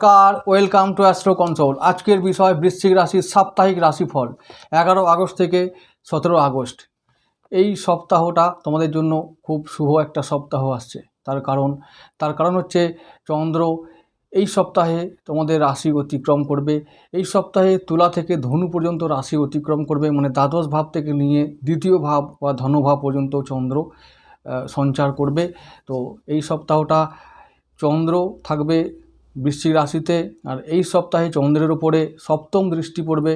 নমস্কার, welcome to astro console. আজকের বিষয় বৃশ্চিক রাশির সাপ্তাহিক রাশিফল, এগারো আগস্ট থেকে সতেরো আগস্ট। এই সপ্তাহটা তোমাদের জন্য খুব শুভ একটা সপ্তাহ আসছে। তার কারণ তার কারণ হচ্ছে চন্দ্র এই সপ্তাহে তোমাদের রাশি অতিক্রম করবে। এই সপ্তাহে তুলা থেকে ধনু পর্যন্ত রাশি অতিক্রম করবে মানে দ্বাদশ ভাব থেকে নিয়ে দ্বিতীয় ভাব বা ধনুভাব পর্যন্ত চন্দ্র সঞ্চার করবে। তো এই সপ্তাহটা চন্দ্র থাকবে বৃশ্চিক রাশিতে, আর এই সপ্তাহে চন্দ্রের ওপরে সপ্তম দৃষ্টি পড়বে।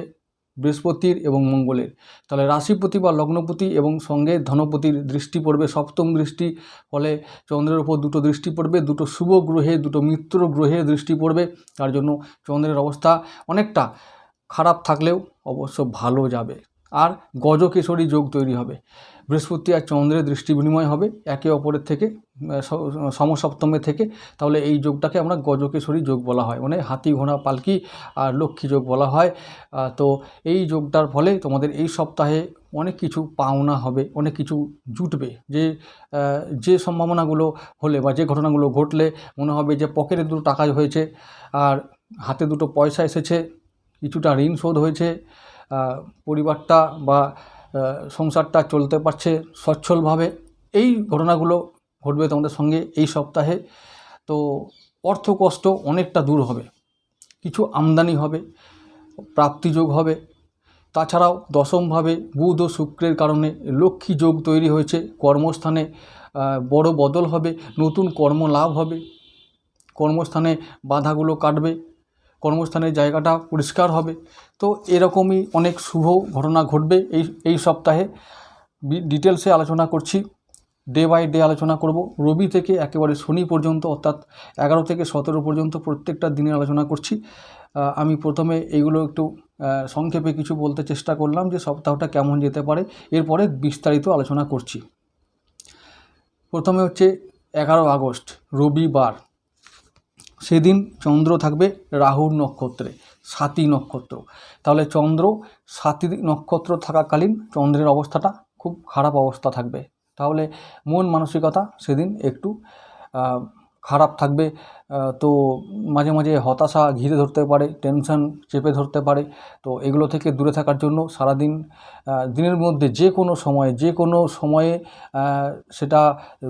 বৃহস্পতির এবং মঙ্গলের। তাহলে রাশিপতি বা লগ্নপতি এবং সঙ্গে ধনপতির দৃষ্টি পড়বে। সপ্তম দৃষ্টি ফলে চন্দ্রের ওপর দুটো দৃষ্টি পড়বে, দুটো শুভ গ্রহে, দুটো মিত্র গ্রহে দৃষ্টি পড়বে। তার জন্য চন্দ্রের অবস্থা অনেকটা খারাপ থাকলেও অবশ্য ভালো যাবে। আর গজকেশরী যোগ তৈরি হবে। বৃহস্পতি আর চন্দ্রের দৃষ্টি বিনিময় হবে, একে অপরের থেকে সমসপ্তমে থেকে, তাহলে এই যোগটাকে আমরা গজকেশ্বরী যোগ বলা হয়। মানে হাতি, ঘোড়া, পালকি আর লক্ষ্মী যোগ বলা হয়। তো এই যোগটার ফলে তোমাদের এই সপ্তাহে অনেক কিছু পাওনা হবে, অনেক কিছু জুটবে। যে যে সম্ভাবনাগুলো হলে বা যে ঘটনাগুলো ঘটলে মনে হবে যে পকেটে দুটো টাকা হয়েছে, আর হাতে দুটো পয়সা এসেছে, কিছুটা ঋণ শোধ হয়েছে পরিবারটা বা সংসারটা চলতে পারছে সচ্ছলভাবে। এই ঘটনাগুলো ঘটবে তোমাদের সঙ্গে এই সপ্তাহে। তো অর্থ কষ্ট অনেকটা দূর হবে, কিছু আমদানি হবে, প্রাপ্তিযোগ হবে। তাছাড়াও দশমভাবে বুধ ও শুক্রের কারণে লক্ষ্মী যোগ তৈরি হয়েছে, কর্মস্থানে বড় বদল হবে, নতুন কর্ম লাভ হবে। কর্মস্থানে বাধাগুলো কাটবে কর্মস্থানের জায়গাটা পরিষ্কার হবে। তো এরকমই অনেক শুভ ঘটনা ঘটবে এই এই সপ্তাহে। ডিটেলসে আলোচনা করছি। ডে বাই ডে আলোচনা করব। রবি থেকে একেবারে শনি পর্যন্ত, অর্থাৎ এগারো থেকে সতেরো পর্যন্ত প্রত্যেকটা দিনে আলোচনা করছি। আমি প্রথমে এইগুলো একটু সংক্ষেপে কিছু বলতে চেষ্টা করলাম যে সপ্তাহটা কেমন যেতে পারে। এরপরে বিস্তারিত আলোচনা করছি। প্রথমে হচ্ছে এগারো আগস্ট, রবিবার। সেদিন চন্দ্র থাকবে রাহুর নক্ষত্রে, সাতী নক্ষত্র। তাহলে চন্দ্র, সাতী নক্ষত্র থাকাকালীন চন্দ্রের অবস্থাটা খুব খারাপ অবস্থা থাকবে। তাহলে মন মানসিকতা সেদিন একটু খারাপ থাকবে তো মাঝে মাঝে হতাশা ঘিরে ধরতে পারে টেনশন চেপে ধরতে পারে। তো এগুলো থেকে দূরে থাকার জন্য সারাদিন দিনের মধ্যে যে কোনো সময়ে, যে কোনো সময়ে সেটা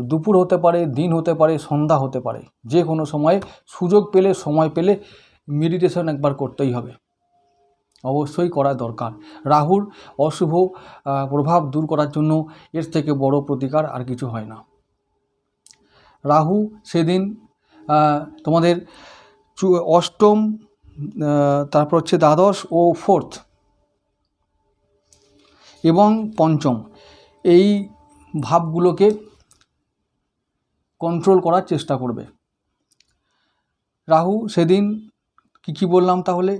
দুপুর হতে পারে, দিন হতে পারে, সন্ধ্যা হতে পারে। যে কোনো সময়ে সুযোগ পেলে, সময় পেলে মেডিটেশন একবার করতেই হবে। অবশ্যই করা দরকার। রাহুর অশুভ প্রভাব দূর করার জন্য এর থেকে বড় প্রতিকার আর কিছু হয় না। রাহু সেদিন তোমাদের অষ্টম তারপর হচ্ছে দ্বাদশ ও ফোর্থ এবং পঞ্চম। এই ভাবগুলোকে কন্ট্রোল করার চেষ্টা করবে। রাহু সেদিন কী কী বললাম তাহলে?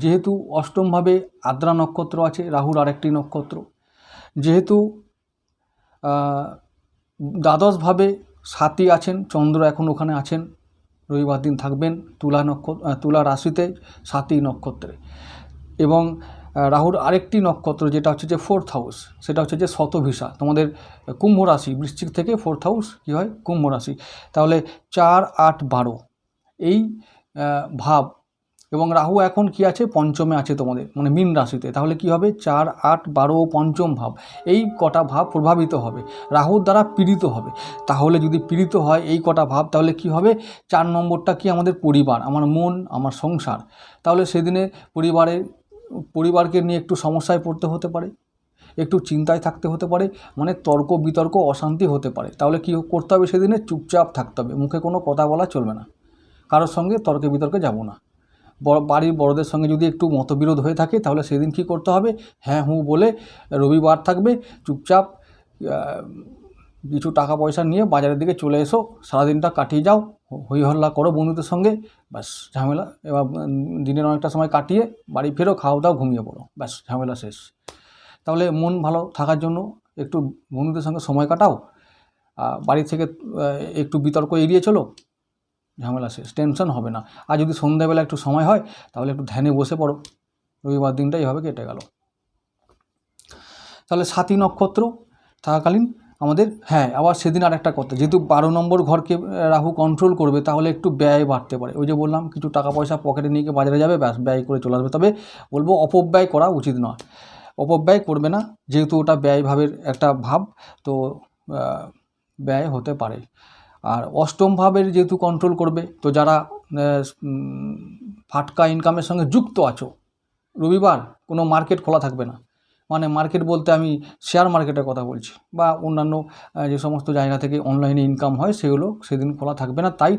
যেহেতু অষ্টমভাবে আদ্রা নক্ষত্র আছে, রাহুর আরেকটি নক্ষত্র। যেহেতু দ্বাদশভাবে সাতী আছেন, চন্দ্র এখন ওখানে আছেন, রবিবার দিন থাকবেন তুলা নক্ষত্র তুলা রাশিতে সাতী নক্ষত্রে। এবং রাহুর আরেকটি নক্ষত্র যেটা হচ্ছে যে ফোর্থ হাউস সেটা হচ্ছে যে শতভিসা। তোমাদের কুম্ভ রাশি, বৃশ্চিক থেকে ফোর্থ হাউস কী হয়? কুম্ভ রাশি। তাহলে চার আট বারো, এই ভাব এবং রাহু এখন কি আছে? পঞ্চমে আছে তোমাদের মানে মীন রাশিতে। তাহলে কি হবে? চার, আট, বারো ও পঞ্চম ভাব। এই কটা ভাব প্রভাবিত হবে। রাহুর দ্বারা পীড়িত হবে। তাহলে যদি পীড়িত হয় এই কটা ভাব, তাহলে কি হবে? চার নম্বরটা কি আমাদের পরিবার, আমার মন, আমার সংসার। তাহলে সেদিনে পরিবারের পরিবারকে নিয়ে একটু সমস্যায় পড়তে হতে পারে, একটু চিন্তায় থাকতে হতে পারে মানে তর্ক বিতর্ক, অশান্তি হতে পারে। তাহলে কি করতে হবে সেদিনে? চুপচাপ থাকতে হবে। মুখে কোনো কথা বলা চলবে না। কারোর সঙ্গে তর্কে বিতর্কে যাব না। বাড়ির বড়দের সঙ্গে যদি একটু মতবিরোধ হয়ে থাকে, তাহলে সেদিন কি করতে হবে? হ্যাঁ হুঁ বলে রবিবার থাকবে, চুপচাপ কিছু টাকা পয়সা নিয়ে বাজারের দিকে চলে এসো, সারাদিনটা কাটিয়ে যাও, হই হল্লা করো বন্ধুদের সঙ্গে, ব্যাস, ঝামেলা, এবার দিনের অনেকটা সময় কাটিয়ে বাড়ি ফেরো, খাওয়া দাও ঘুমিয়ে পড়ো, ব্যাস, ঝামেলা শেষ। তাহলে মন ভালো থাকার জন্য একটু বন্ধুদের সঙ্গে সময় কাটাও বাড়ি থেকে একটু বিতর্ক এড়িয়ে চলো ঝামেলা শেষ টেনশন হবে না। আর যদি সন্ধ্যাবেলা একটু সময় হয়, তাহলে একটু ধ্যানে বসে পড়ো। রবিবার দিনটা এইভাবে কেটে গেল। তাহলে সাতী নক্ষত্র, থাকাকালীন আমাদের হ্যাঁ আবার সেদিন আর একটা কথা, যেহেতু বারো নম্বর ঘরকে রাহু কন্ট্রোল করবে, তাহলে একটু ব্যয় বাড়তে পারে। ওই যে বললাম, কিছু টাকা পয়সা পকেটে নিয়ে বাজারে যাবে, ব্যাস, ব্যয় করে চলে আসবে। তবে বলব, অপব্যয় করা উচিত নয়। অপব্যয় করবে না, যেহেতু ওটা ব্যয় ভাবের একটা ভাব, তো ব্যয় হতে পারে। আর অষ্টম ভাবের যেহেতু কন্ট্রোল করবে, তো যারা ফাটকা ইনকামের সঙ্গে যুক্ত আছো, রবিবার কোনো মার্কেট খোলা থাকবে না। মানে মার্কেট বলতে আমি শেয়ার মার্কেটের কথা বলছি বা অন্যান্য যে সমস্ত জায়গা থেকে অনলাইনে ইনকাম হয়, সেগুলো সেদিন খোলা থাকবে না। তাই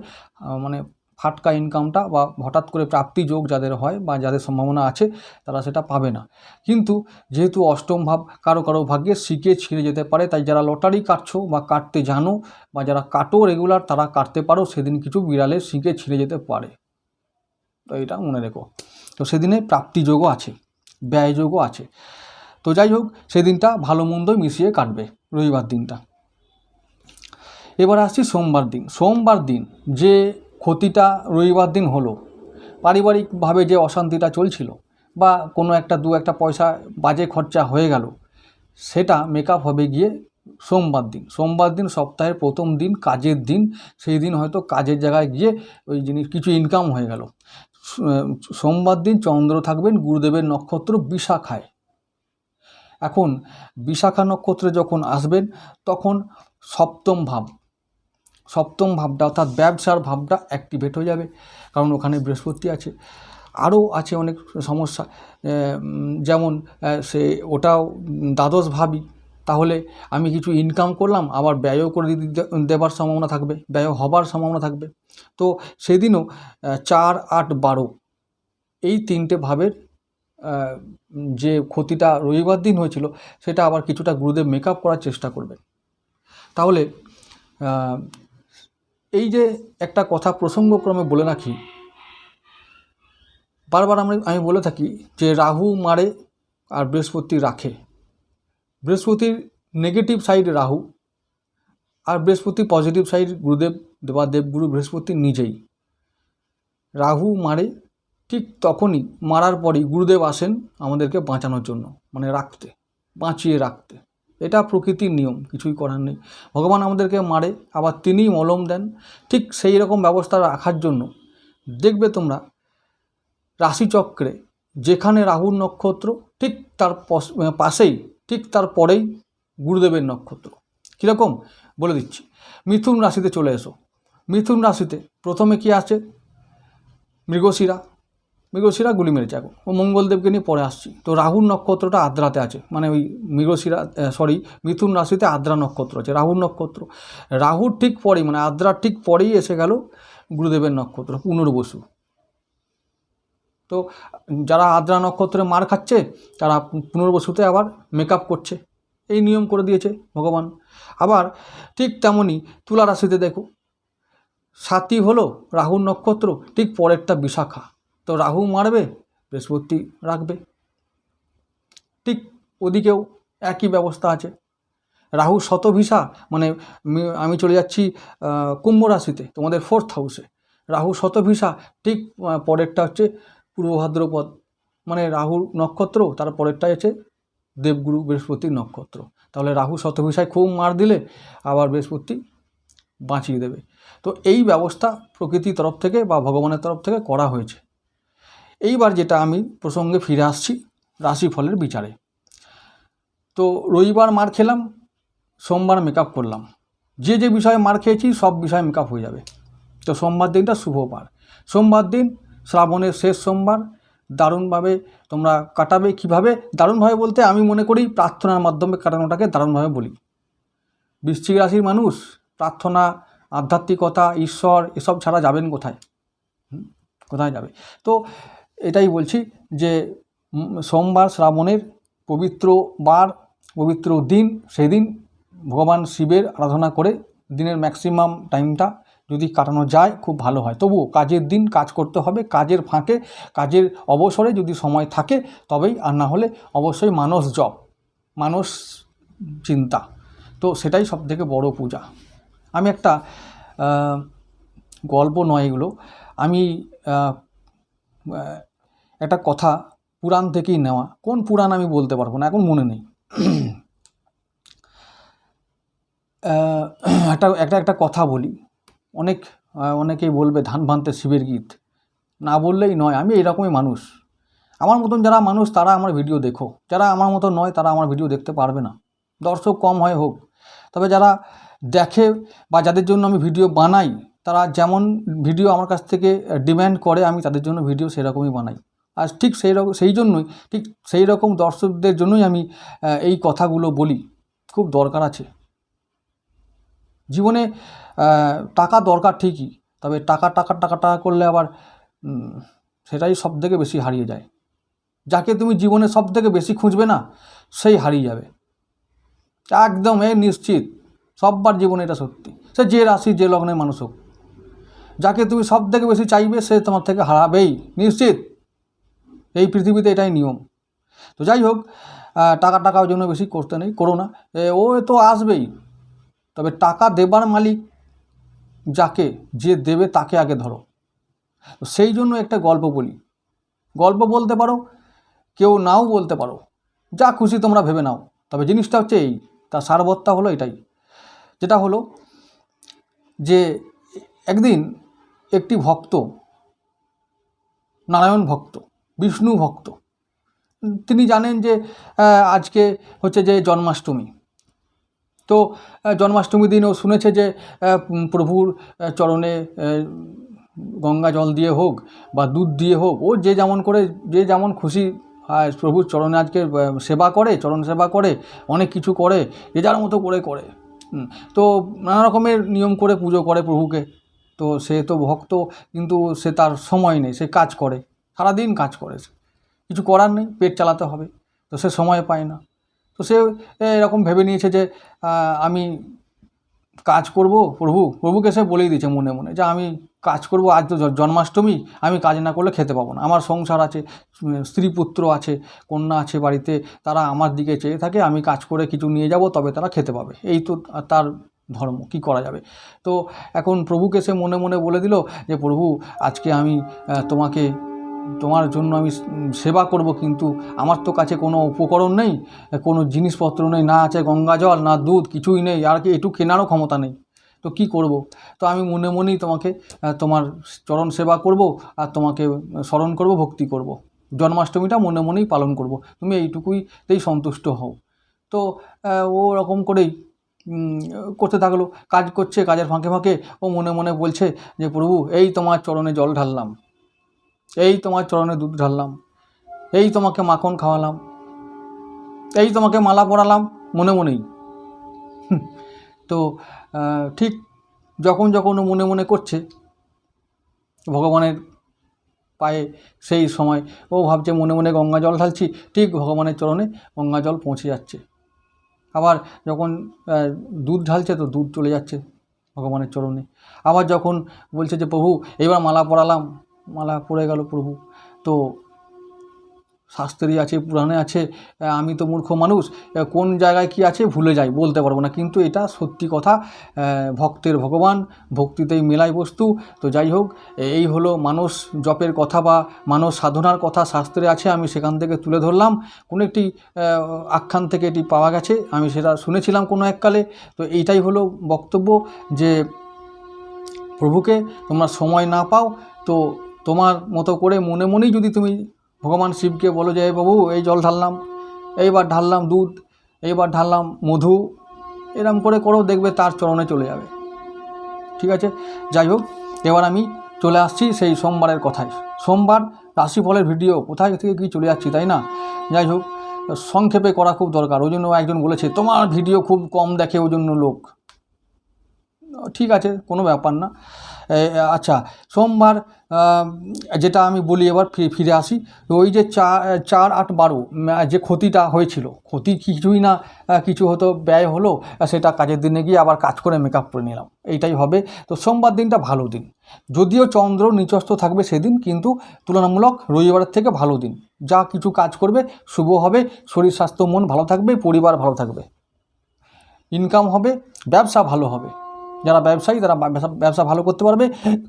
মানে ফাটকা ইনকামটা বা হঠাৎ করে প্রাপ্তি যোগ যাদের হয় বা যাদের সম্ভাবনা আছে, তারা সেটা পাবে না। কিন্তু যেহেতু অষ্টম ভাব কারও কারও ভাগ্যে শিখে ছিঁড়ে যেতে পারে, তাই যারা লটারি কাটছো বা কাটতে জানো বা যারা কাটো রেগুলার তারা কাটতে পারো, সেদিন কিছু বিড়ালে শিখে ছিঁড়ে যেতে পারে। তো এটা মনে রেখো। তো সেদিনে প্রাপ্তি যোগও আছে, ব্যয় যোগও আছে। তো যাই হোক, সেদিনটা ভালো মন্দই মিশিয়ে কাটবে রবিবার দিনটা। এবার আসছি সোমবার দিন। সোমবার দিন যে ক্ষতিটা রবিবার দিন হলো। পারিবারিকভাবে যে অশান্তিটা চলছিল বা কোনো একটা দু একটা পয়সা বাজে খরচা হয়ে গেল, সেটা মেকআপ হবে গিয়ে সোমবার দিন। সোমবার দিন সপ্তাহের প্রথম দিন, কাজের দিন, সেই দিন হয়তো কাজের জায়গায় গিয়ে ওই জিনিস কিছু ইনকাম হয়ে গেল। সোমবার দিন চন্দ্র থাকবেন, গুরুদেবের নক্ষত্র বিশাখায়। এখন বিশাখা নক্ষত্রে যখন আসবেন, তখন সপ্তম ভাব। সপ্তম ভাবটা অর্থাৎ ব্যবসার ভাবটা অ্যাক্টিভেট হয়ে যাবে, কারণ ওখানে বৃহস্পতি আছে। আরও আছে অনেক সমস্যা যেমন সে ওটাও দ্বাদশ ভাবি, তাহলে আমি কিছু ইনকাম করলাম, আবার ব্যয়ও করে দেবার সম্ভাবনা থাকবে, ব্যয় হবার সম্ভাবনা থাকবে। তো সেদিনও চার, আট, বারো, এই তিনটে ভাবের যে ক্ষতিটা রবিবার দিন হয়েছিল, সেটা আবার কিছুটা গুরুদেব মেকআপ করার চেষ্টা করবেন। তাহলে এই যে একটা কথা প্রসঙ্গক্রমে বলে রাখি, বারবার আমরা, আমি বলে থাকি যে রাহু মারে আর বৃহস্পতি রাখে। বৃহস্পতির নেগেটিভ সাইড রাহু আর বৃহস্পতি পজিটিভ সাইড গুরুদেব বা দেবগুরু বৃহস্পতি নিজেই। রাহু মারে ঠিক তখনই, মারার পরই গুরুদেব আসেন আমাদেরকে বাঁচানোর জন্য মানে রাখতে, বাঁচিয়ে রাখতে। এটা প্রকৃতির নিয়ম, কিছুই করার নেই। ভগবান আমাদেরকে মারে, আবার তিনিই মলম দেন। ঠিক সেই রকম ব্যবস্থা রাখার জন্য দেখবে তোমরা রাশিচক্রে যেখানে রাহুর নক্ষত্র, ঠিক তার পাশেই, ঠিক তার পরেই গুরুদেবের নক্ষত্র। কীরকম? বলে দিচ্ছি। মিথুন রাশিতে চলে এসো। মিথুন রাশিতে প্রথমে কি আছে? মৃগশিরা। মৃগশিরা গুলি মেরেছে এখন। ও মঙ্গলদেবকে নিয়ে পরে আসছি। তো রাহুর নক্ষত্রটা আদ্রাতে আছে। মানে ওই মৃগশিরা সরি মিথুন রাশিতে আদ্রা নক্ষত্র আছে, রাহুর নক্ষত্র। রাহুর ঠিক পরেই মানে আদ্রার ঠিক পরেই এসে গেল গুরুদেবের নক্ষত্র, পুনর্বসু। তো যারা আদ্রা নক্ষত্রে মার খাচ্ছে, তারা পুনর্বসুতে আবার মেকআপ করছে। এই নিয়ম করে দিয়েছে ভগবান। আবার ঠিক তেমনই তুলা রাশিতে দেখো সাতই হলো রাহুর নক্ষত্র, ঠিক পরেরটা বিশাখা। তো রাহু মারবে, বৃহস্পতি রাখবে। ঠিক ওদিকেও একই ব্যবস্থা আছে। রাহু শতভিসা মানে আমি- চলে যাচ্ছি কুম্ভ রাশিতে, তোমাদের ফোর্থ হাউসে রাহু শতভিসা, ঠিক পরেরটা হচ্ছে পূর্ব ভাদ্রপদ। মানে রাহুর নক্ষত্র, তার পরেরটা হচ্ছে দেবগুরু বৃহস্পতির নক্ষত্র। তাহলে রাহু শতভিসায় খুব মার দিলে, আবার বৃহস্পতি বাঁচিয়ে দেবে। তো এই ব্যবস্থা প্রকৃতির তরফ থেকে বা ভগবানের তরফ থেকে করা হয়েছে। এইবার যেটা আমি প্রসঙ্গে ফিরে আসছি, রাশিফলের বিচারে। তো রবিবার মার খেলাম, সোমবার মেকআপ করলাম। যে যে বিষয়ে মার খেয়েছি, সব বিষয়ে মেকআপ হয়ে যাবে। তো সোমবার দিনটা শুভ বার। সোমবার দিন, শ্রাবণের শেষ সোমবার, দারুণভাবে তোমরা কাটাবে কীভাবে? দারুণভাবে বলতে আমি মনে করি প্রার্থনার মাধ্যমে কাটানোটাকে দারুণভাবে বলি। বৃশ্চিক রাশির মানুষ, প্রার্থনা, আধ্যাত্মিকতা, ঈশ্বর, এসব ছাড়া যাবেন কোথায়? কোথায় যাবে? তো এটাই বলছি যে সোমবার শ্রাবণের পবিত্র বার, পবিত্র দিন, সেদিন ভগবান শিবের আরাধনা করে দিনের ম্যাক্সিমাম টাইমটা যদি কাটানো যায়, খুব ভালো হয়। তবুও কাজের দিন কাজ করতে হবে, কাজের ফাঁকে, কাজের অবসরে যদি সময় থাকে, তবেই আর না হলে অবশ্যই মানস জপ, মানস চিন্তা। তো সেটাই সবথেকে বড় পূজা। আমি একটা গল্প নয় এগুলো। আমি একটা কথা পুরাণ থেকেই নেওয়া। কোন পুরাণ আমি বলতে পারব না, এখন মনে নেই। একটা একটা একটা কথা বলি। অনেক অনেকেই বলবে ধান ভানতে শিবের গীত। না বললেই নয়, আমি এরকমই মানুষ। আমার মতন যারা মানুষ, তারা আমার ভিডিও দেখো। যারা আমার মতো নয়, তারা আমার ভিডিও দেখতে পারবে না। দর্শক কম হয় হোক। তবে যারা দেখে বা যাদের জন্য আমি ভিডিও বানাই, তারা যেমন ভিডিও আমার কাছ থেকে ডিম্যান্ড করে, আমি তাদের জন্য ভিডিও সেরকমই বানাই। আর ঠিক সেই রকম, সেই জন্যই, ঠিক সেই রকম দর্শকদের জন্যই আমি এই কথাগুলো বলি। খুব দরকার আছে। জীবনে টাকা দরকার ঠিকই, তবে টাকা টাকা টাকা টাকা করলে আবার সেটাই সব থেকে বেশি হারিয়ে যায়। যাকে তুমি জীবনে সব থেকে বেশি খুঁজবে না, সেই হারিয়ে যাবে। একদম, এ নিশ্চিত, সববার জীবনে এটা সত্যি। সে যে রাশি, যে লগ্নের মানুষ হোক, যাকে তুমি সব থেকে বেশি চাইবে, সে তোমার থেকে হারাবেই, নিশ্চিত। এই পৃথিবীতে এটাই নিয়ম। তো যাই হোক টাকা টাকার জন্য বেশি করতে নেই, করো না। ও তো আসবেই। তবে টাকা দেবার মালিক যাকে, যে দেবে তাকে আগে ধরো। তো সেই জন্য একটা গল্প বলি। গল্প বলতে পারো, কেউ নাও বলতে পারো। যা খুশি তোমরা ভেবে নাও। তবে জিনিসটা হচ্ছে এই, তার সারবত্তা হলো এটাই। যেটা হলো যে, একদিন একটি ভক্ত, নারায়ণ ভক্ত বিষ্ণু ভক্ত। তিনি জানেন যে আজকে হচ্ছে যে জন্মাষ্টমী। তো আহ, জন্মাষ্টমীর দিন ও শুনেছে যে প্রভুর চরণে গঙ্গা জল দিয়ে হোক বা দুধ দিয়ে হোক ও যে যেমন করে যে যেমন খুশি প্রভুর চরণে আজকে সেবা করে চরণ সেবা করে অনেক কিছু করে যে যার মতো করে করে। তো নানা রকমের নিয়ম করে পুজো করে প্রভুকে। তো সে তো ভক্ত কিন্তু সে তার সময় নেই সে কাজ করে। সারাদিন কাজ করেছে। কিছু করার নেই, পেট চালাতে হবে, তো সে সময় পায় না। তো সে এরকম ভেবে নিয়েছে যে আমি কাজ করব, প্রভু, প্রভুকে সে বলেই দিয়েছে মনে মনে যে, আমি কাজ করব, আজ তো জন্মাষ্টমী, আমি কাজ না করলে খেতে পাবো না। আমার সংসার আছে স্ত্রী পুত্র আছে, কন্যা আছে বাড়িতে, তারা আমার দিকে চেয়ে থাকে, আমি কাজ করে কিছু নিয়ে যাব, তবে তারা খেতে পাবে। এই তো তার ধর্ম, কি করা যাবে? তো এখন প্রভুকে সে মনে মনে বলে দিল যে, প্রভু, আজকে আমি তোমাকে তোমার জন্য আমি সেবা করব কিন্তু আমার তো কাছে কোনো উপকরণ নেই, কোনো জিনিসপত্র নেই, না আছে গঙ্গা জল, না দুধ, কিছুই নেই, আর কি একটু কেনারও ক্ষমতা নেই। তো কি করব? তো আমি মনে মনেই তোমাকে তোমার চরণ সেবা করব, আর তোমাকে স্মরণ করব, ভক্তি করব। জন্মাষ্টমীটা মনে মনেই পালন করব। তুমি এইটুকুইতেই সন্তুষ্ট হও। তো ও রকম করেই করতে থাকল। কাজ করছে, কাজের ফাঁকে ফাঁকে, ও মনে মনে বলছে যে, প্রভু, এই তোমার চরণে জল ঢাললাম। এই তোমার চরণে দুধ ঢাললাম, এই তোমাকে মাখন খাওয়ালাম, এই তোমাকে মালা পরালাম, মনে মনেই। তো ঠিক যখন যখন ও মনে মনে করছে, ভগবানের পায়ে সেই সময় ও ভাবছে মনে মনে গঙ্গা জল ঢালছি, ঠিক ভগবানের চরণে গঙ্গা জল পৌঁছে যাচ্ছে। আবার যখন দুধ ঢালছে তো দুধ চলে যাচ্ছে ভগবানের চরণে। আবার যখন বলছে যে, প্রভু, এবার মালা পরালাম মালা পড়ে গেল প্রভু। তো শাস্ত্রী আছে, পুরাণে আছে, আমি তো মূর্খ মানুষ, কোন জায়গায় কি আছে ভুলে যাই, বলতে পারব না। কিন্তু এটা সত্যি কথা ভক্তের ভগবান, ভক্তিতেই মেলাই বস্তু। তো যাই হোক, এই হলো মানস জপের কথা বা মানস সাধনার কথা শাস্ত্রে আছে, আমি সেখান থেকে তুলে ধরলাম। কোনো একটি আখ্যান থেকে এটি পাওয়া গেছে, আমি সেটা শুনেছিলাম কোনো এককালে। তো এইটাই হলো বক্তব্য যে, প্রভুকে তোমরা সময় না পাও, তো তোমার মতো করে মনে মনেই যদি তুমি ভগবান শিবকে বলো যে "এই বাবু, এই জল ঢাললাম, এইবার ঢাললাম দুধ, এইবার ঢাললাম মধু, এরম করে করেও দেখবে তার চরণে চলে যাবে। ঠিক আছে? যাই হোক, এবার আমি চলে আসছি সেই সোমবারের কথায়। সোমবার রাশিফলের ভিডিও, কোথায় থেকে কি চলে যাচ্ছি, তাই না? যাই হোক, সংক্ষেপে করা খুব দরকার। ওই জন্য একজন বলেছে, তোমার ভিডিও খুব কম দেখে ওই জন্য লোক। ঠিক আছে, কোনো ব্যাপার না। আচ্ছা সোমবার যেটা আমি বলি এবার ফিরে আসি। ওই যে চার চার আট বারো যে ক্ষতিটা হয়েছিল, ক্ষতি কিছুই না কিছু হতো, ব্যয় হলো সেটা কাজের দিনে গিয়ে আবার কাজ করে মেকআপ করে নিলাম। এইটাই হবে। তো সোমবার দিনটা ভালো দিন। যদিও চন্দ্র নিচস্থ থাকবে সেদিন, কিন্তু তুলনামূলক রবিবারের থেকে ভালো দিন। যা কিছু কাজ করবে, শুভ হবে, শরীর, স্বাস্থ্য, মন ভালো থাকবে, পরিবার ভালো থাকবে। ইনকাম হবে, ব্যবসা ভালো হবে। যারা ব্যবসায়ী তারা ব্যবসা ভালো করতে পারবে,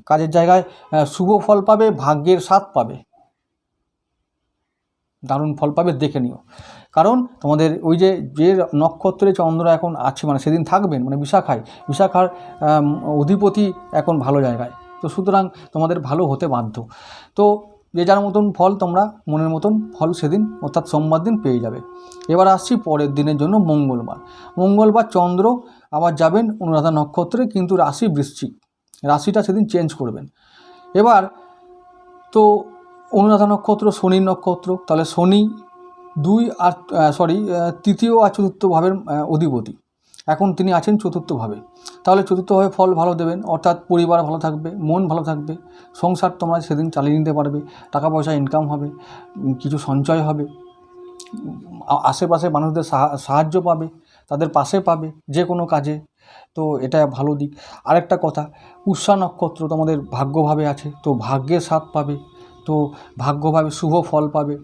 কাজের জায়গায় শুভ ফল পাবে, ভাগ্যের স্বাদ পাবে। দারুণ ফল পাবে, দেখে নিও। কারণ তোমাদের ওই যে যে নক্ষত্রে চন্দ্র এখন আছে মানে সেদিন থাকবেন মানে বিশাখায়, বিশাখার অধিপতি এখন ভালো জায়গায়। তো সুতরাং তোমাদের ভালো হতে বাধ্য। তো যে যার মতন ফল তোমরা মনের মতন ফল সেদিন, অর্থাৎ সোমবার দিন পেয়ে যাবে। এবার আসছি পরের দিনের জন্য মঙ্গলবার। মঙ্গলবার চন্দ্র আবার যাবেন অনুরাধা নক্ষত্রে, কিন্তু রাশি বৃশ্চিক। রাশিটা সেদিন চেঞ্জ করবেন। এবার, তো অনুরাধা নক্ষত্র, শনির নক্ষত্র, তাহলে শনি দুই আর সরি তৃতীয় আর চতুর্থ ভাবের অধিপতি। এখন তিনি আছেন চতুর্থভাবে তাহলে চতুর্থভাবে ফল ভালো দেবেন, অর্থাৎ পরিবার ভালো থাকবে, মন ভালো থাকবে, সংসার তোমরা সেদিন চালিয়ে নিতে পারবে টাকা পয়সা ইনকাম হবে, কিছু সঞ্চয় হবে আশেপাশে মানুষদের সাহা- সাহায্য পাবে তাদের পাশে পাবে যে কোনো কাজে। তো এটা ভালো দিক। আরেকটা কথা, উষা নক্ষত্র তোমাদের ভাগ্যভাবে আছে, তো ভাগ্যের স্বাদ পাবে, তো ভাগ্যভাবে শুভ ফল পাবে।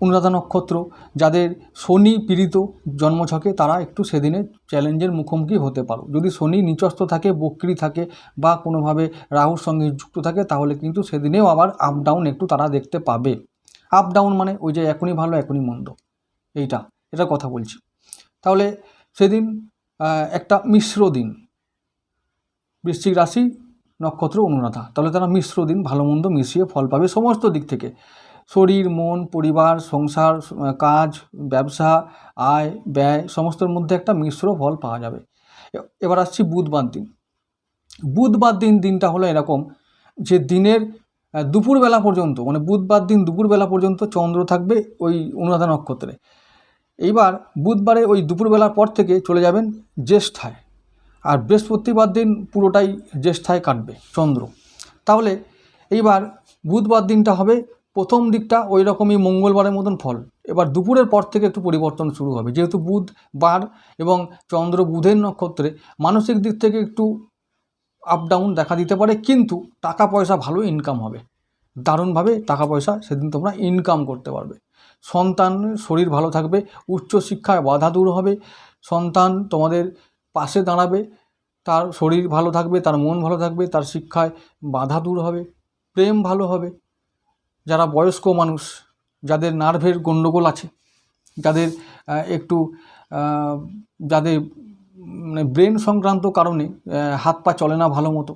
অনুরাধা নক্ষত্র, যাদের শনি পীড়িত জন্মছকে তারা একটু সেদিনে চ্যালেঞ্জের মুখোমুখি হতে পারো। যদি শনি নিচস্থ থাকে, বক্রি থাকে বা কোনোভাবে রাহুর সঙ্গে যুক্ত থাকে, তাহলে কিন্তু সেদিনেও আবার আপ ডাউন একটু তারা দেখতে পাবে। আপ ডাউন মানে ওই যে এখনই ভালো, এখনই মন্দ। এইটা, এটা কথা বলছি। তাহলে সেদিন একটা মিশ্র দিন। বৃশ্চিক রাশি, নক্ষত্র, অনুরাধা। তাহলে তারা মিশ্র দিন, ভালো মন্দ মিশিয়ে ফল পাবে সমস্ত দিক থেকে। শরীর, মন, পরিবার, সংসার কাজ, ব্যবসা, আয়, ব্যয়, সমস্তর মধ্যে একটা মিশ্র ফল পাওয়া যাবে। এবার আসছি বুধবার দিন। বুধবার দিন, দিনটা হলো এরকম যে দিনের দুপুরবেলা পর্যন্ত মানে বুধবার দিন দুপুরবেলা পর্যন্ত চন্দ্র থাকবে ওই অনুরাধা নক্ষত্রে। এইবার বুধবারে ওই দুপুরবেলার পর থেকে চলে যাবেন জ্যেষ্ঠায়। আর বৃহস্পতিবার দিন পুরোটাই জ্যেষ্ঠায় কাটবে চন্দ্র। তাহলে এইবার বুধবার দিনটা হবে, প্রথম দিকটা ওই রকমই মঙ্গলবারের মতন ফল। এবার দুপুরের পর থেকে একটু পরিবর্তন শুরু হবে। যেহেতু বুধ, বার এবং চন্দ্র বুধের নক্ষত্রে মানসিক দিক থেকে একটু আপ ডাউন দেখা দিতে পারে, কিন্তু টাকা পয়সা ভালো ইনকাম হবে। দারুণভাবে টাকা পয়সা সেদিন তোমরা ইনকাম করতে পারবে। সন্তানের শরীর ভালো থাকবে উচ্চশিক্ষায় বাধা দূর হবে, সন্তান তোমাদের পাশে দাঁড়াবে, তার শরীর ভালো থাকবে, তার মন ভালো থাকবে, তার শিক্ষায় বাধা দূর হবে, প্রেম ভালো হবে। যারা বয়স্ক মানুষ, যাদের নার্ভের গণ্ডগোল আছে, যাদের একটু যাদের মানে ব্রেন সংক্রান্ত কারণে হাত পা চলে না ভালো মতো,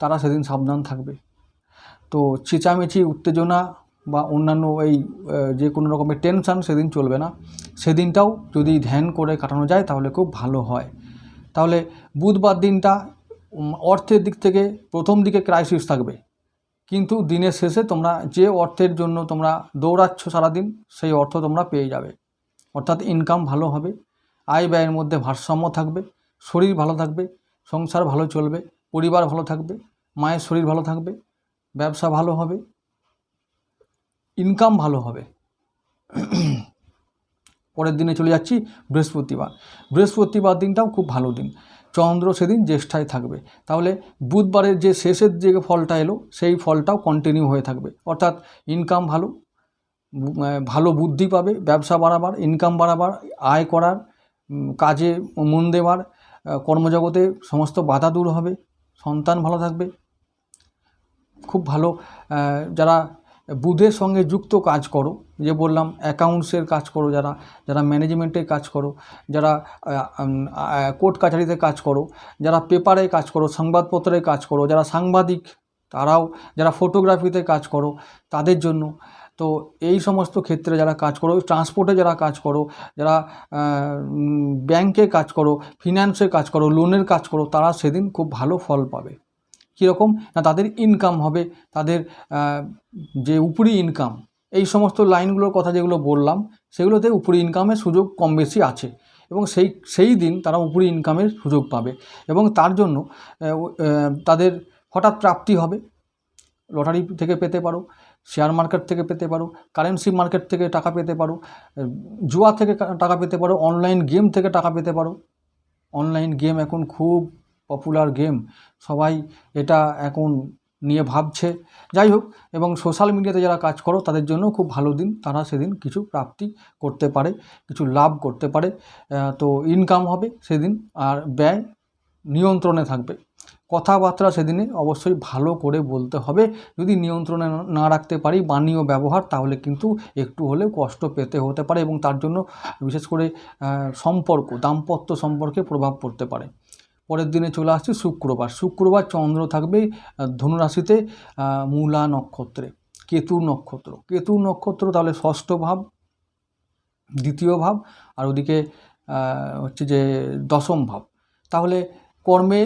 তারা সেদিন সাবধান থাকবে। তো চেঁচামেচি, উত্তেজনা বা অন্যান্য এই যে কোনো রকমের টেনশান সেদিন চলবে না। সেদিনটাও যদি ধ্যান করে কাটানো যায় তাহলে খুব ভালো হয়। তাহলে বুধবার দিনটা অর্থের দিক থেকে প্রথম দিকে ক্রাইসিস থাকবে। কিন্তু দিনের শেষে তোমরা যে অর্থের জন্য তোমরা দৌড়াচ্ছ সারাদিন, সেই অর্থ তোমরা পেয়ে যাবে। অর্থাৎ ইনকাম ভালো হবে, আয় ব্যয়ের মধ্যে ভারসাম্য থাকবে, শরীর ভালো থাকবে, সংসার ভালো চলবে, পরিবার ভালো থাকবে, মায়ের শরীর ভালো থাকবে, ব্যবসা ভালো হবে ইনকাম ভালো হবে। পরের দিনে চলে যাচ্ছি, বৃহস্পতিবার। বৃহস্পতিবার দিনটাও খুব ভালো দিন। চন্দ্র সেদিন জ্যেষ্ঠায় থাকবে। তাহলে বুধবারের যে শেষের যে ফলটা এলো, সেই ফলটাও কন্টিনিউ হয়ে থাকবে। অর্থাৎ ইনকাম ভালো ভালো বুদ্ধি পাবে, ব্যবসা বাড়াবার ইনকাম বাড়াবার, আয় করার কাজে মন দেওয়ার কর্মজগতে সমস্ত বাধা দূর হবে, সন্তান ভালো থাকবে। খুব ভালো যারা বুধের সঙ্গে যুক্ত কাজ করো যে বললাম অ্যাকাউন্টসের কাজ করো যারা যারা ম্যানেজমেন্টের কাজ করো যারা কোর্ট কাছারিতে কাজ করো যারা পেপারে কাজ করো সংবাদপত্রে কাজ করো যারা সাংবাদিক তারাও যারা ফটোগ্রাফিতে কাজ করো তাদের জন্য তো এই সমস্ত ক্ষেত্রে যারা কাজ করো ট্রান্সপোর্টে যারা কাজ করো যারা ব্যাংকে কাজ করো ফিনান্সে কাজ করো লোনের কাজ করো তারা সেদিন খুব ভালো ফল পাবে কীরকম? না, তাদের ইনকাম হবে, তাদের যে উপরি ইনকাম এই সমস্ত লাইনগুলোর কথা যেগুলো বললাম, সেগুলোতে উপরি ইনকামের সুযোগ কম বেশি আছে এবং সেই সেই দিন তারা উপরি ইনকামের সুযোগ পাবে এবং তার জন্য তাদের হঠাৎ প্রাপ্তি হবে। লটারি থেকে পেতে পারো শেয়ার মার্কেট থেকে পেতে পারো কারেন্সি মার্কেট থেকে টাকা পেতে পারো জুয়া থেকে টাকা পেতে পারো অনলাইন গেম থেকে টাকা পেতে পারো। অনলাইন গেম এখন খুব পপুলার গেম সবাই এটা এখন নিয়ে ভাবছে। যাই হোক, এবং সোশ্যাল মিডিয়াতে যারা কাজ করো, তাদের জন্য খুব ভালো দিন। তারা সেদিন কিছু প্রাপ্তি করতে পারে, কিছু লাভ করতে পারে। তো ইনকাম হবে সেদিন, আর ব্যয় নিয়ন্ত্রণে থাকবে। কথাবার্তা সেদিনে অবশ্যই ভালো করে বলতে হবে। যদি নিয়ন্ত্রণে না- রাখতে পারি ও ব্যবহার, তাহলে কিন্তু একটু হলেও কষ্ট পেতে হতে পারে এবং তার জন্য বিশেষ করে সম্পর্ক, দাম্পত্য সম্পর্কে প্রভাব পড়তে পারে। পরের দিনে চলে আসছে শুক্রবার। শুক্রবার চন্দ্র থাকবে ধনুরাশিতে মূলা নক্ষত্রে। কেতু নক্ষত্র। কেতু নক্ষত্র তাহলে ষষ্ঠ ভাব, দ্বিতীয় ভাব, আর ওদিকে হচ্ছে যে দশম ভাব। তাহলে কর্মে,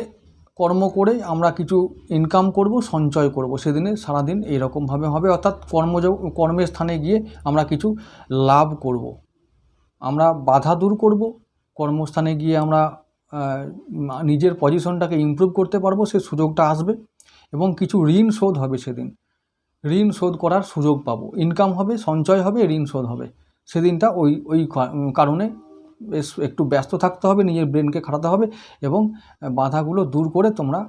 কর্ম করে আমরা কিছু ইনকাম করব, সঞ্চয় করব। সেদিনে সারাদিন এইরকমভাবে হবে। অর্থাৎ কর্মজ কর্মের স্থানে গিয়ে আমরা কিছু লাভ করব। আমরা বাধা দূর করব। কর্মস্থানে গিয়ে আমরা নিজের পজিশনটাকে ইমপ্রুভ করতে পারব, সে সুযোগটা আসবে এবং কিছু ঋণ শোধ হবে সেদিন। ঋণ শোধ করার সুযোগ পাবো। ইনকাম হবে, সঞ্চয় হবে, ঋণ শোধ হবে। সেদিনটা ওই ওই কারণে বেশ একটু ব্যস্ত থাকতে হবে, নিজের ব্রেনকে খাটাতে হবে এবং বাধাগুলো দূর করে তোমরা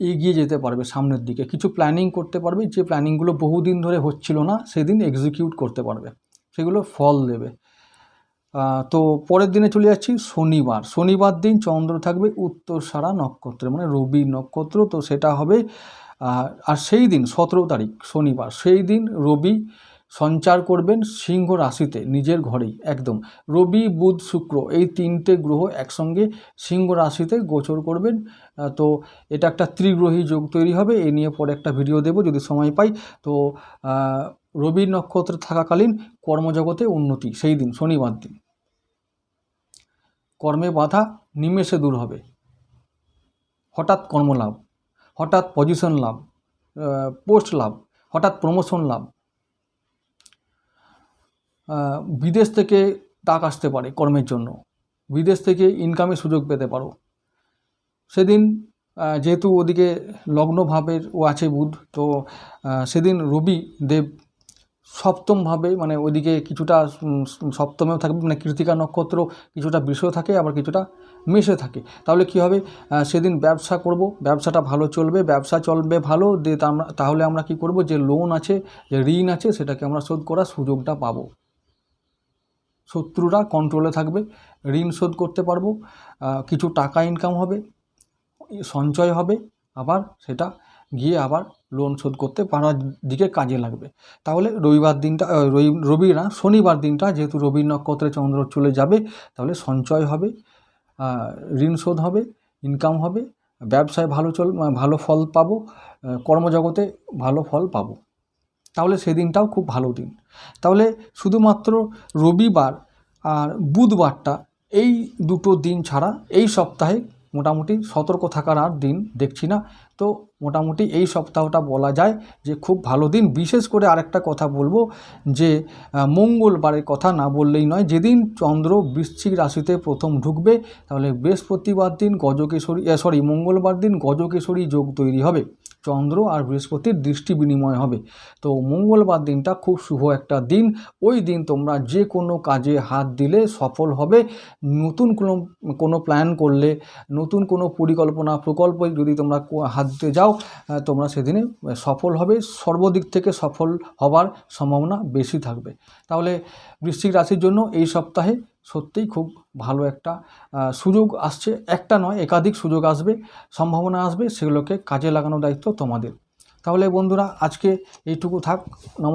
এগিয়ে যেতে পারবে সামনের দিকে। কিছু প্ল্যানিং করতে পারবে, যে প্ল্যানিংগুলো বহুদিন ধরে হচ্ছিল না, সেদিন এক্সিকিউট করতে পারবে। সেগুলো ফল দেবে। তো পরের দিনে চলে যাচ্ছি শনিবার। শনিবার দিন চন্দ্র থাকবে উত্তর সারা নক্ষত্রে মানে রবি নক্ষত্র। তো সেটা হবে আর সেই দিন, সতেরো তারিখ, শনিবার, সেই দিন রবি সঞ্চার করবেন সিংহ রাশিতে, নিজের ঘরেই, একদম। রবি, বুধ, শুক্র, এই তিনটে গ্রহ একসঙ্গে সিংহ রাশিতে গোচর করবেন। তো এটা একটা ত্রিগ্রহী যোগ তৈরি হবে এই নিয়ে পরে একটা ভিডিও দেব যদি সময় পাই। তো রবি নক্ষত্র থাকাকালীন কর্মজগতে উন্নতি, সেই দিন, শনিবার দিন। কর্মে বাধা, নিমেষে দূর হবে। হঠাৎ কর্মলাভ, হঠাৎ পজিশন লাভ পোস্ট লাভ, হঠাৎ প্রমোশন লাভ। বিদেশ থেকে ডাক আসতে পারে কর্মের জন্য। বিদেশ থেকে ইনকামের সুযোগ পেতে পারো। সেদিন যেহেতু ওদিকে লগ্নভাবের ও আছে বুধ, তো সেদিন রবি দেব সপ্তমভাবে মানে ওইদিকে কিছুটা সপ্তমেও থাকবে মানে কৃতিকা নক্ষত্র কিছুটা বিষয় থাকে, আবার কিছুটা মেশে থাকে। তাহলে কি হবে? সেদিন ব্যবসা করব, ব্যবসাটা ভালো চলবে, ব্যবসা চলবে ভালো, দিয়ে তাহলে আমরা কি করব? যে লোন আছে, যে ঋণ আছে, সেটাকে আমরা শোধ করার সুযোগটা পাবো। শত্রুরা কন্ট্রোলে থাকবে, ঋণ শোধ করতে পারব কিছু টাকা ইনকাম হবে, সঞ্চয় হবে, আবার সেটা গিয়ে আবার লোন শোধ করতে পারার দিকে কাজে লাগবে। তাহলে রবিবার দিনটা রবি না, শনিবার দিনটা যেহেতু রবি নক্ষত্রে চন্দ্র চলে যাবে, তাহলে সঞ্চয় হবে ঋণ শোধ হবে ইনকাম হবে, ব্যবসায় ভালো চল ভালো ফল পাবো কর্মজগতে ভালো ফল পাবো। তাহলে সেদিনটাও খুব ভালো দিন। তাহলে শুধুমাত্র রবিবার আর বুধবারটা এই দুটো দিন ছাড়া এই সপ্তাহে মোটামুটি সতর্ক থাকার আর দিন দেখছি না। তো মোটামুটি এই সপ্তাহটা বলা যায় যে খুব ভালো দিন। বিশেষ করে আরেকটা কথা বলব যে মঙ্গলবারের কথা না বললেই নয়, যেদিন চন্দ্র বৃশ্চিক রাশিতে প্রথম ঢুকবে, তাহলে বৃহস্পতিবার দিন গজকেশরী সরি মঙ্গলবার দিন গজকেশরী যোগ তৈরি হবে। চন্দ্র আর বৃহস্পতির দৃষ্টি বিনিময় হবে। তো মঙ্গলবার দিনটা খুব শুভ একটা দিন। ওই দিন তোমরা যে কোনো কাজে হাত দিলে সফল হবে। নতুন কোনো কোনো প্ল্যান করলে, নতুন কোনো পরিকল্পনা, প্রকল্পে যদি তোমরা হাত দিতে যাও তোমরা সেদিনে সফল হবে। সর্বদিক থেকে সফল হবার সম্ভাবনা বেশি থাকবে। তাহলে বৃশ্চিক রাশির জন্য এই সপ্তাহে সত্যিই খুব ভালো একটা সুযোগ আসছে। একটা নয়, একাধিক সুযোগ আসবে, সম্ভাবনা আসবে, সেগুলোকে কাজে লাগানোর দায়িত্ব তোমাদের। তাহলে বন্ধুরা, আজকে এইটুকু থাক। নমস্কার।